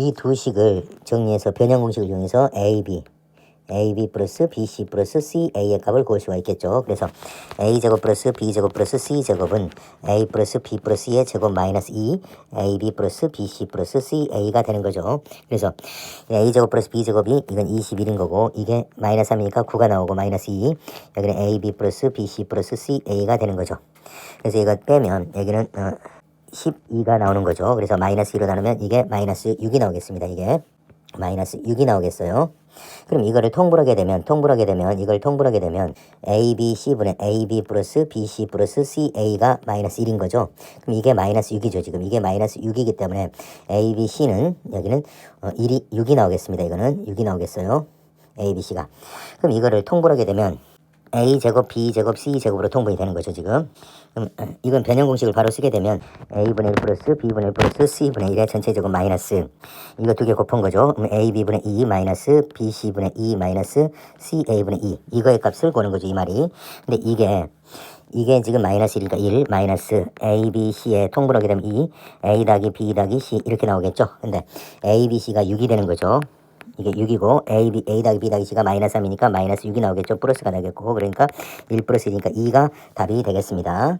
이 두 식을 정리해서 변형 공식을 이용해서 AB AB 플러스 BC 플러스 CA의 값을 구할 수가 있겠죠. 그래서 A제곱 플러스 B제곱 플러스 C제곱은 A 플러스 B 플러스 C의 제곱 마이너스 2 AB 플러스 BC 플러스 CA가 되는 거죠. 그래서 A제곱 플러스 B제곱이 이건 21인 거고 이게 마이너스 3이니까 9가 나오고 마이너스 2 여기는 AB 플러스 BC 플러스 CA가 되는 거죠. 그래서 이거 빼면 여기는 어, 12가 나오는 거죠. 그래서 마이너스 2로 나누면 이게 마이너스 6이 나오겠습니다. 이게 마이너스 6이 나오겠어요. 그럼 이거를 통분하게 되면 통분하게 되면 이걸 통분하게 되면 A, B, C분의 A, B 플러스 B, C 플러스 C, A가 마이너스 1인 거죠. 그럼 이게 마이너스 6이죠. 지금 이게 마이너스 6이기 때문에 A, B, C는 여기는 어, 1이 6이 나오겠습니다. 이거는 6이 나오겠어요. A, B, C가. 그럼 이거를 통분하게 되면 A 제곱 B 제곱 C 제곱으로 통분이 되는 거죠 지금. 그럼 어, 이건 변형 공식을 바로 쓰게 되면 A분의 1 플러스 B분의 1 플러스 C분의 1의 전체 제곱 마이너스 이거 두 개 곱한 거죠. 그럼 AB분의 2 마이너스 BC분의 2 마이너스 CA분의 2 이거의 값을 구하는 거죠 이 말이. 근데 이게 이게 지금 마이너스 1이니까 1 마이너스 A, B, C에 통분하게 되면 2 A 더하기 B 더하기 C 이렇게 나오겠죠? 근데 A, B, C가 6이 되는 거죠 이게 6이고 A, B, A 더하기 B 더하기 C가 마이너스 3이니까 마이너스 6이 나오겠죠. 플러스가 나겠고 그러니까 1 플러스 1이니까 2가 답이 되겠습니다.